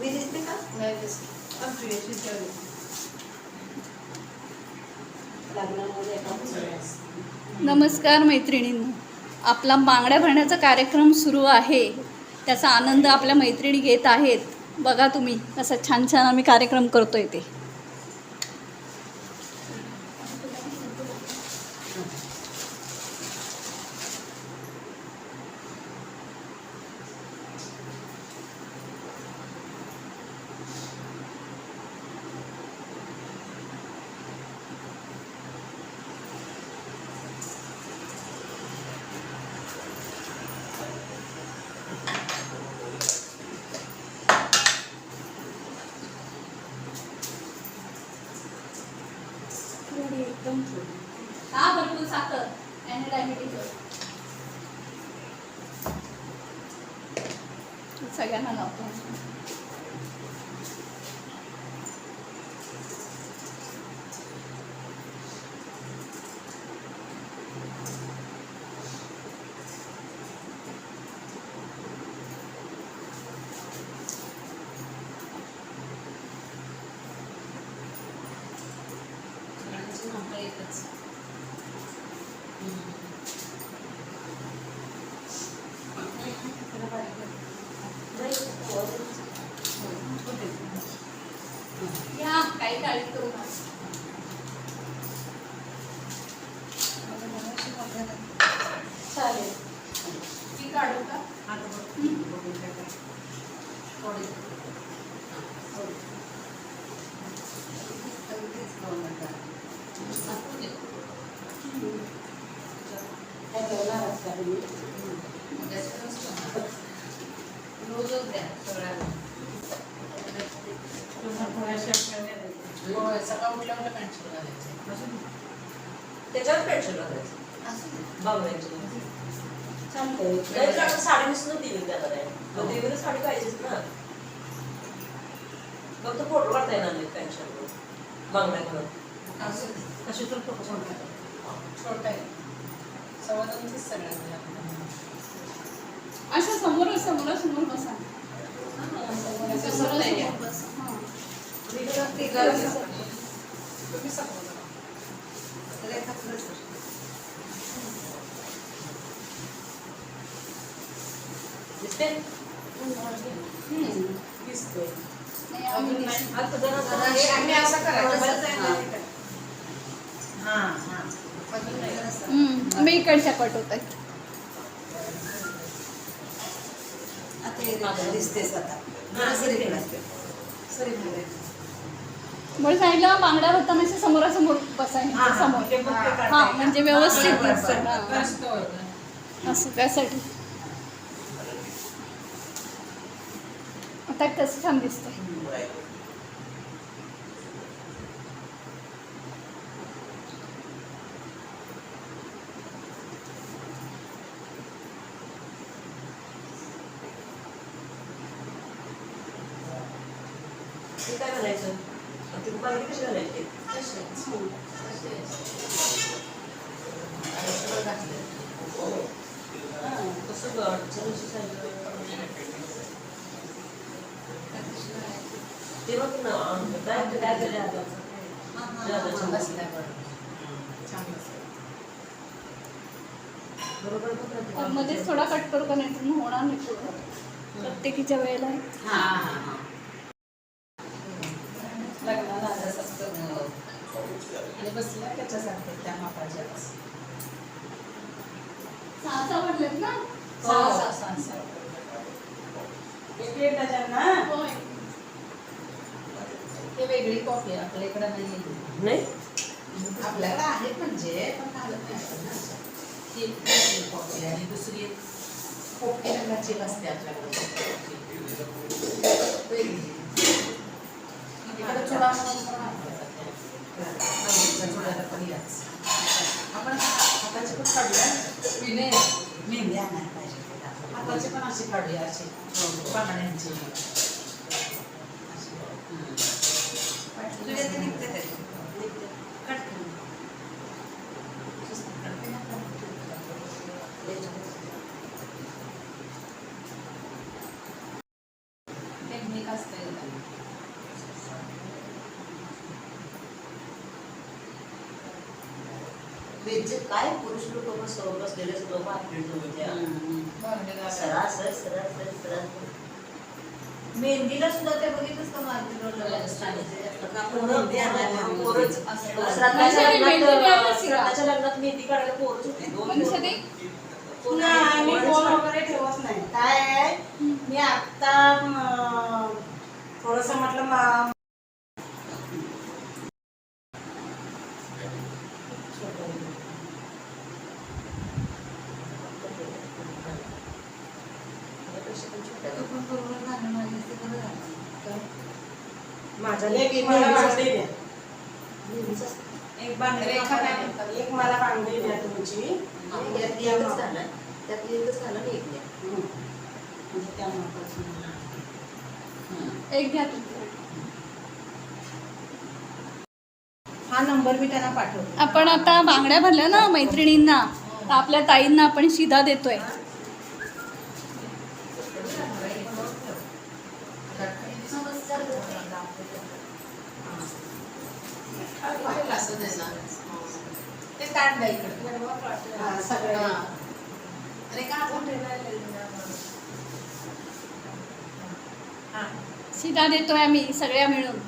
मी दिसते का लग्नामध्ये एका नमस्कार मैत्रिणींनो. आपला बांगड्या भरण्याचा कार्यक्रम सुरू आहे. त्याचा आनंद आपल्या मैत्रिणी घेत आहेत. बघा तुम्ही कसा छान छान आम्ही कार्यक्रम करतोय ते. थोडी एकदम हा भरपूर साखर. आणि डायबिटीज सगळ्यांना लावतो. या काही काळजी करू चालेल. ती काढू का? काय जेवणार रोजच द्या सकाळ उठल्यावर पॅन्ट त्याच्यावर पेन्शन घालायचं असं नाही. चालतंय. साडी दिली त्याला मग देवीला साडी पाहिजेच ना फक्त फोटो काढता येणार नाही पेन्शन बांगड्या असं नाही. कशी तर फोटो काढता. छोटा आहे सव्वा दोनचीच सगळ्यांना असं समोर समोर समोर बसा असं समोर नाही आहे. समोर बसा हां. तुम्ही सांगा दिसते हम्म. दिसतोय नाही, आम्ही अजून दिसतो. नाही. आता जरा जरा हे आम्ही असं करायचं हा. हां हां अजून नाही असं. हम्म. मी इकडच्या कट होत. आहे दिसते. बरं सांगितलं बांगड्या होताना समोरासमोर बसायचं. समोर. हा. म्हणजे व्यवस्थित दिसतं. असं त्यासाठी. आता कसं छान दिसतंय. ते काय घालायचं ते ती कशी घालायची कसं ग सांगितलं ते बघ ना काय काय आता बरोबर मध्येच थोडा कट करू का नाही? होणार नाही प्रत्येकीच्या वेळेला. हां हां हां लग्नाला आलं असतं आणि बसल्या त्याच्यासारखं त्या मापाच्याच सहा सहा पडलेत ना? सहा सहा सहा सहा एक एक डझन ना? होय. हे वेगळी कॉफी आहे आपल्या इकडं नाही. नाही? आपल्याला आहे म्हणजे पण घालत नाही. ही कॉफी आहे आणि दुसरी एक पोपटी रंगाची असते आपल्याकडे. वेगळी. इकडं थोडा आपण हाताची पण काढूया. विने मेहंदी आणायला पाहिजे त्याला. पण अशी काढूया अशी. हो. बांगड्यांची तुझ्या ते निघते ते. कट करून. टेक्निक बेज्जत काय पुरुष लोक बसव बसलेले लोक आपले जवळच्या सरासर सरासर सरासर. मेहंदीला सुद्धा ते बघितलंच का मार्केटवर पोरं पोरं- पोरंच श्राद्धाच्या म्हणजे मेहंदी लग्नात लग्नात काढायला पोरच होते. म्हणजे पोरं. ते कोण नाही, आहे? मी पोरंच फोन काढ- वगैरे ठेवत नाही काय? मी आत्ता अं, थोडंसं म्हटलं मा माझ्या एक मला बांगडी द्या. नेहमीच एक बांगडी रेखा काय मला- म्हणतात? एक मला बांगडी द्या तुमची. यातली एकच घाला त्यातली एकच घाला आणि एक द्या. हं. म्हणजे त्या. एक. हा नंबर मी त्यांना पाठवतो. आपण आता बांगड्या भरल्या ना मैत्रिणींना. तर आपल्या ताईंना आपण शिधा देतोय. असं ते ताट द्या इकडे अरे का हा देतोय आम्ही सगळ्या मिळून.